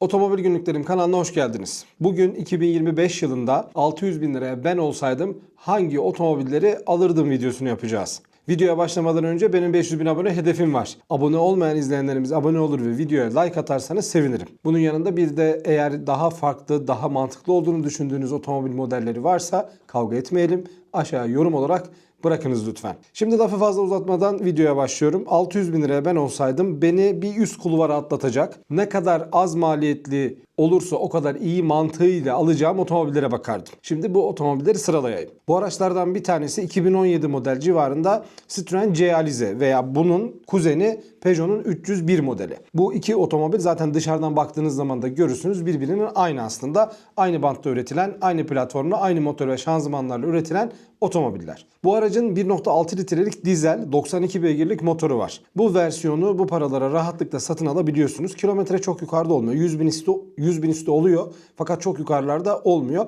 Otomobil Günlüklerim kanalına hoş geldiniz. Bugün 2025 yılında 600 bin liraya ben olsaydım hangi otomobilleri alırdım videosunu yapacağız. Videoya başlamadan önce benim 500 bin abone hedefim var. Abone olmayan izleyenlerimiz abone olur ve videoya like atarsanız sevinirim. Bunun yanında bir de eğer daha farklı, daha mantıklı olduğunu düşündüğünüz otomobil modelleri varsa kavga etmeyelim. Aşağıya yorum olarak bırakınız lütfen. Şimdi lafı fazla uzatmadan videoya başlıyorum. 600 bin liraya ben olsaydım beni bir üst kulvara atlatacak. Ne kadar az maliyetli olursa o kadar iyi mantığıyla alacağım otomobillere bakardım. Şimdi bu otomobilleri sıralayayım. Bu araçlardan bir tanesi 2017 model civarında Citroen C Alize veya bunun kuzeni Peugeot'un 301 modeli. Bu iki otomobil zaten dışarıdan baktığınız zaman da görürsünüz birbirinin aynı aslında. Aynı bantta üretilen, aynı platformla, aynı motor ve şanzımanlarla üretilen otomobiller. Bu aracın 1.6 litrelik dizel 92 beygirlik motoru var. Bu versiyonu bu paralara rahatlıkla satın alabiliyorsunuz. Kilometre çok yukarıda olmuyor. 100 bin üstü, 100 bin üstü oluyor fakat çok yukarılarda olmuyor.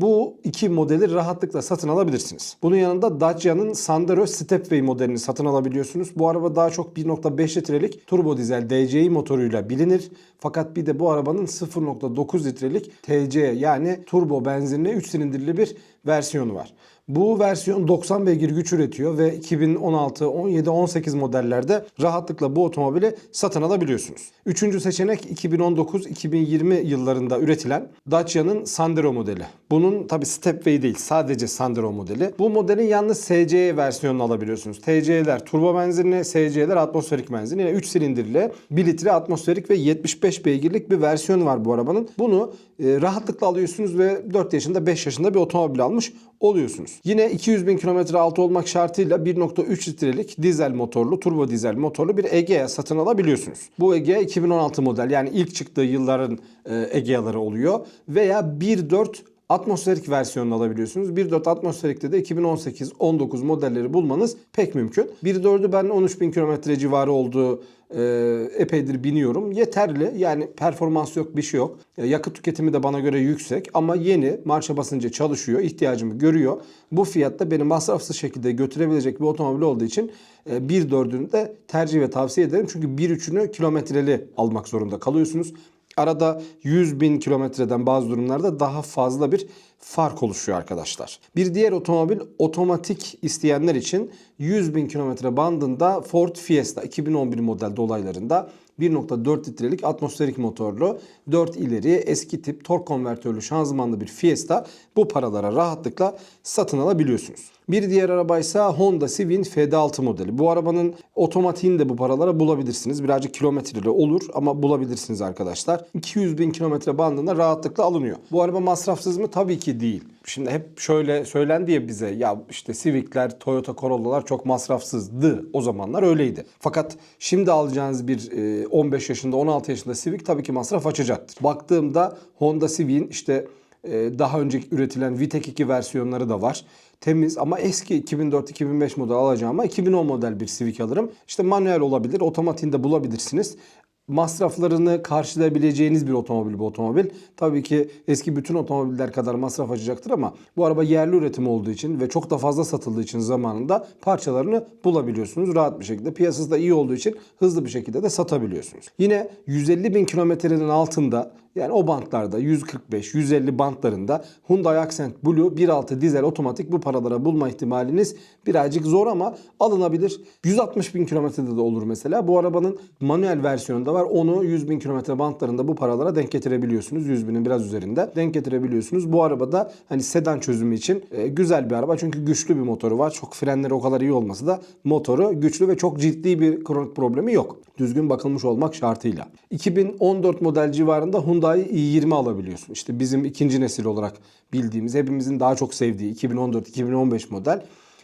Bu iki modeli rahatlıkla satın alabilirsiniz. Bunun yanında Dacia'nın Sandero Stepway modelini satın alabiliyorsunuz. Bu araba daha çok 1.5 litrelik turbo dizel DCi motoruyla bilinir. Fakat bir de bu arabanın 0.9 litrelik TC yani turbo benzinli 3 silindirli bir versiyonu var. Bu versiyon 90 beygir güç üretiyor ve 2016, 17, 18 modellerde rahatlıkla bu otomobili satın alabiliyorsunuz. Üçüncü seçenek 2019-2020 yıllarında üretilen Dacia'nın Sandero modeli. Bunun tabi Stepway değil sadece Sandero modeli. Bu modelin yalnız SC versiyonunu alabiliyorsunuz. TC'ler turbo benzinli, SC'ler atmosferik benzinli. Yine 3 silindirli 1 litre atmosferik ve 75 beygirlik bir versiyon var bu arabanın. Bunu e, rahatlıkla alıyorsunuz ve 4 yaşında 5 yaşında bir otomobil almış oluyorsunuz. Yine 200 bin kilometre altı olmak şartıyla 1.3 litrelik dizel motorlu, turbo dizel motorlu bir Egea satın alabiliyorsunuz. Bu Egea 2016 model yani ilk çıktığı yılların e, Egea'ları oluyor veya 1.4 atmosferik versiyonunu alabiliyorsunuz. 1.4 atmosferikte de 2018-19 modelleri bulmanız pek mümkün. 1.4'ü ben 13.000 kilometre civarı olduğu e, epeydir biniyorum. Yeterli yani performans yok bir şey yok. E, yakıt tüketimi de bana göre yüksek ama yeni marşa basınca çalışıyor. ihtiyacımı görüyor. Bu fiyatta beni masrafsız şekilde götürebilecek bir otomobil olduğu için e, 1.4'ünü de tercih ve tavsiye ederim. Çünkü 1.3'ünü kilometreli almak zorunda kalıyorsunuz. Arada 100 bin kilometreden bazı durumlarda daha fazla bir fark oluşuyor arkadaşlar. Bir diğer otomobil otomatik isteyenler için 100 bin kilometre bandında Ford Fiesta 2011 model dolaylarında 1.4 litrelik atmosferik motorlu 4 ileri eski tip tork konvertörlü şanzımanlı bir Fiesta bu paralara rahatlıkla satın alabiliyorsunuz. Bir diğer araba ise Honda Civic'in FD6 modeli. Bu arabanın otomatiğini de bu paralara bulabilirsiniz. Birazcık kilometreli olur ama bulabilirsiniz arkadaşlar. 200 bin kilometre bandında rahatlıkla alınıyor. Bu araba masrafsız mı? Tabii ki değil. Şimdi hep şöyle söylendi ya bize ya işte Civic'ler, Toyota Corolla'lar çok masrafsızdı. O zamanlar öyleydi. Fakat şimdi alacağınız bir e, 15 yaşında 16 yaşında Civic tabii ki masraf açacaktır. Baktığımda Honda Civic'in işte e, daha önce üretilen VTEC 2 versiyonları da var. Temiz ama eski 2004-2005 model alacağım ama 2010 model bir Civic alırım. İşte manuel olabilir, otomatiğinde bulabilirsiniz masraflarını karşılayabileceğiniz bir otomobil bu otomobil. Tabii ki eski bütün otomobiller kadar masraf açacaktır ama bu araba yerli üretim olduğu için ve çok da fazla satıldığı için zamanında parçalarını bulabiliyorsunuz rahat bir şekilde. Piyasası da iyi olduğu için hızlı bir şekilde de satabiliyorsunuz. Yine 150 bin kilometrenin altında yani o bantlarda 145-150 bantlarında Hyundai Accent Blue 1.6 dizel otomatik bu paralara bulma ihtimaliniz birazcık zor ama alınabilir. 160 bin kilometrede de olur mesela. Bu arabanın manuel versiyonu da var. Onu 100 bin kilometre bantlarında bu paralara denk getirebiliyorsunuz. 100 binin biraz üzerinde denk getirebiliyorsunuz. Bu arabada hani sedan çözümü için e, güzel bir araba. Çünkü güçlü bir motoru var. Çok frenleri o kadar iyi olmasa da motoru güçlü ve çok ciddi bir kronik problemi yok. Düzgün bakılmış olmak şartıyla. 2014 model civarında Hyundai i20 alabiliyorsun. İşte bizim ikinci nesil olarak bildiğimiz, hepimizin daha çok sevdiği 2014-2015 model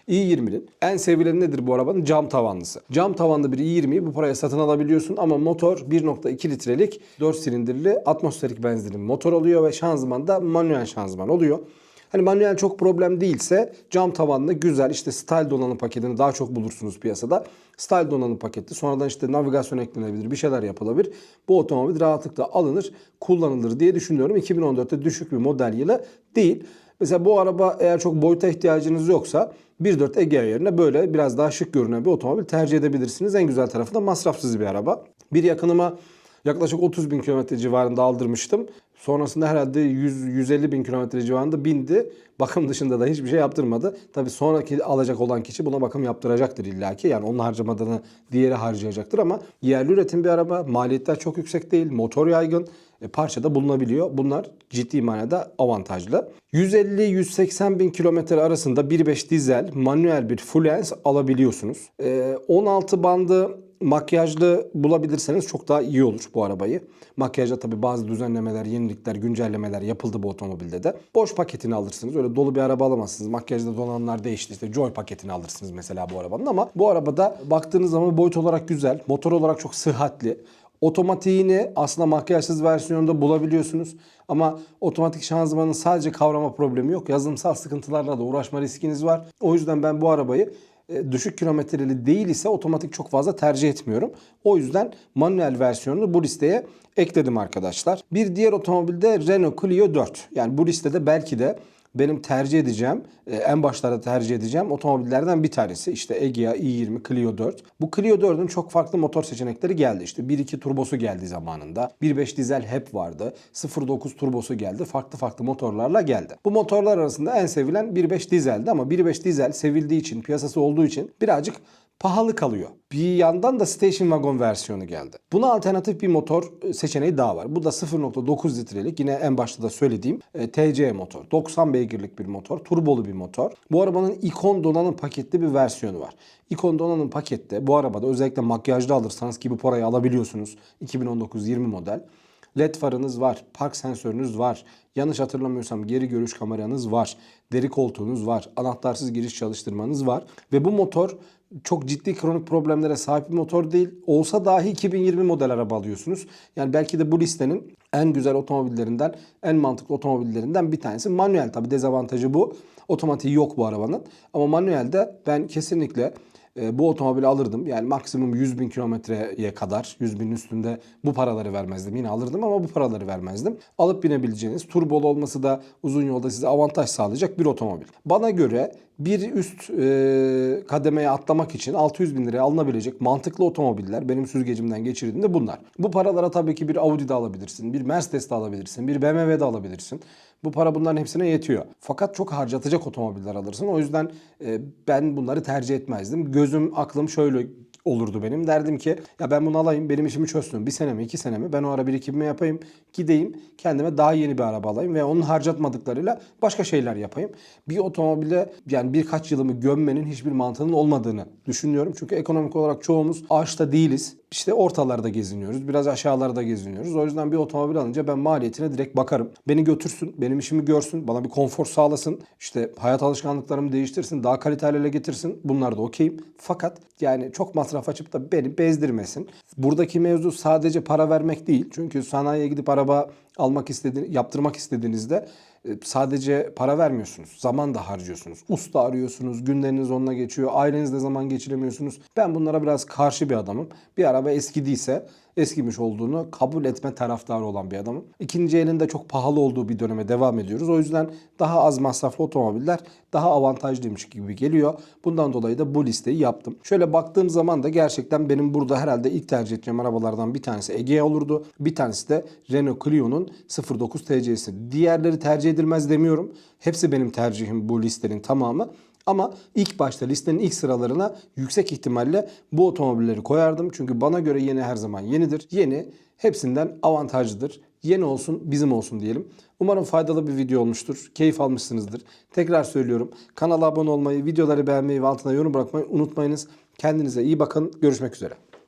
i20'nin en sevilen nedir bu arabanın? Cam tavanlısı. Cam tavanlı bir i20'yi bu paraya satın alabiliyorsun ama motor 1.2 litrelik 4 silindirli atmosferik benzinli motor oluyor ve şanzıman da manuel şanzıman oluyor. Hani manuel çok problem değilse cam tavanlı güzel işte style donanım paketini daha çok bulursunuz piyasada. Style donanım paketi sonradan işte navigasyon eklenebilir bir şeyler yapılabilir. Bu otomobil rahatlıkla alınır kullanılır diye düşünüyorum. 2014'te düşük bir model yılı değil. Mesela bu araba eğer çok boyuta ihtiyacınız yoksa 1.4 Egea yerine böyle biraz daha şık görünen bir otomobil tercih edebilirsiniz. En güzel tarafı da masrafsız bir araba. Bir yakınıma Yaklaşık 30 bin kilometre civarında aldırmıştım. Sonrasında herhalde 100-150 bin kilometre civarında bindi. Bakım dışında da hiçbir şey yaptırmadı. Tabii sonraki alacak olan kişi buna bakım yaptıracaktır illaki. Yani onun harcamadığını diğeri harcayacaktır ama yerli üretim bir araba. Maliyetler çok yüksek değil. Motor yaygın. E, parçada bulunabiliyor. Bunlar ciddi manada avantajlı. 150-180 bin kilometre arasında 1.5 dizel manuel bir fluence alabiliyorsunuz. E, 16 bandı makyajlı bulabilirseniz çok daha iyi olur bu arabayı. Makyajda tabii bazı düzenlemeler, yenilikler, güncellemeler yapıldı bu otomobilde de. Boş paketini alırsınız. Öyle dolu bir araba alamazsınız. Makyajda donanımlar değişti. İşte Joy paketini alırsınız mesela bu arabanın ama bu arabada baktığınız zaman boyut olarak güzel. Motor olarak çok sıhhatli. Otomatiğini aslında makyajsız versiyonda bulabiliyorsunuz. Ama otomatik şanzımanın sadece kavrama problemi yok. Yazılımsal sıkıntılarla da uğraşma riskiniz var. O yüzden ben bu arabayı düşük kilometreli değil ise otomatik çok fazla tercih etmiyorum. O yüzden manuel versiyonunu bu listeye ekledim arkadaşlar. Bir diğer otomobilde Renault Clio 4. Yani bu listede belki de benim tercih edeceğim, e, en başlarda tercih edeceğim otomobillerden bir tanesi. İşte Egea i20 Clio 4. Bu Clio 4'ün çok farklı motor seçenekleri geldi. İşte 1.2 turbosu geldi zamanında. 1.5 dizel hep vardı. 0.9 turbosu geldi. Farklı farklı motorlarla geldi. Bu motorlar arasında en sevilen 1.5 dizeldi ama 1.5 dizel sevildiği için, piyasası olduğu için birazcık pahalı kalıyor. Bir yandan da station wagon versiyonu geldi. Buna alternatif bir motor e, seçeneği daha var. Bu da 0.9 litrelik yine en başta da söylediğim e, TC motor. 90 beygirlik bir motor, turbolu bir motor. Bu arabanın ikon donanım paketli bir versiyonu var. İkon donanım pakette bu arabada özellikle makyajlı alırsanız ki bu parayı alabiliyorsunuz. 2019-20 model. LED farınız var, park sensörünüz var, yanlış hatırlamıyorsam geri görüş kameranız var, deri koltuğunuz var, anahtarsız giriş çalıştırmanız var ve bu motor çok ciddi kronik problemlere sahip bir motor değil. Olsa dahi 2020 model araba alıyorsunuz. Yani belki de bu listenin en güzel otomobillerinden, en mantıklı otomobillerinden bir tanesi. Manuel tabi dezavantajı bu. Otomatiği yok bu arabanın. Ama manuelde ben kesinlikle bu otomobili alırdım. Yani maksimum 100 bin kilometreye kadar 100 bin üstünde bu paraları vermezdim. Yine alırdım ama bu paraları vermezdim. Alıp binebileceğiniz turbolu olması da uzun yolda size avantaj sağlayacak bir otomobil. Bana göre bir üst e, kademeye atlamak için 600 bin liraya alınabilecek mantıklı otomobiller benim süzgecimden geçirdiğimde bunlar. Bu paralara tabii ki bir Audi de alabilirsin, bir Mercedes de alabilirsin, bir BMW de alabilirsin. Bu para bunların hepsine yetiyor. Fakat çok harcatacak otomobiller alırsın. O yüzden e, ben bunları tercih etmezdim. Gözüm, aklım şöyle olurdu benim. Derdim ki ya ben bunu alayım benim işimi çözsün. Bir sene mi iki sene mi ben o ara birikimimi yapayım. Gideyim kendime daha yeni bir araba alayım ve onun harcatmadıklarıyla başka şeyler yapayım. Bir otomobile yani birkaç yılımı gömmenin hiçbir mantığının olmadığını düşünüyorum. Çünkü ekonomik olarak çoğumuz ağaçta değiliz. İşte ortalarda geziniyoruz. Biraz aşağılarda geziniyoruz. O yüzden bir otomobil alınca ben maliyetine direkt bakarım. Beni götürsün, benim işimi görsün, bana bir konfor sağlasın. İşte hayat alışkanlıklarımı değiştirsin, daha kaliteli hale getirsin. Bunlar da okeyim. Fakat yani çok masraf açıp da beni bezdirmesin. Buradaki mevzu sadece para vermek değil. Çünkü sanayiye gidip araba almak istediğiniz, yaptırmak istediğinizde sadece para vermiyorsunuz. Zaman da harcıyorsunuz. Usta arıyorsunuz. Günleriniz onunla geçiyor. Ailenizle zaman geçiremiyorsunuz. Ben bunlara biraz karşı bir adamım. Bir araba eskidiyse eskimiş olduğunu kabul etme taraftarı olan bir adamım. İkinci elinde çok pahalı olduğu bir döneme devam ediyoruz. O yüzden daha az masraflı otomobiller daha avantajlıymış gibi geliyor. Bundan dolayı da bu listeyi yaptım. Şöyle baktığım zaman da gerçekten benim burada herhalde ilk tercih edeceğim arabalardan bir tanesi Egea olurdu. Bir tanesi de Renault Clio'nun 09 TC'si. Diğerleri tercih edilmez demiyorum. Hepsi benim tercihim bu listenin tamamı. Ama ilk başta listenin ilk sıralarına yüksek ihtimalle bu otomobilleri koyardım. Çünkü bana göre yeni her zaman yenidir. Yeni hepsinden avantajlıdır. Yeni olsun bizim olsun diyelim. Umarım faydalı bir video olmuştur. Keyif almışsınızdır. Tekrar söylüyorum. Kanala abone olmayı, videoları beğenmeyi ve altına yorum bırakmayı unutmayınız. Kendinize iyi bakın. Görüşmek üzere.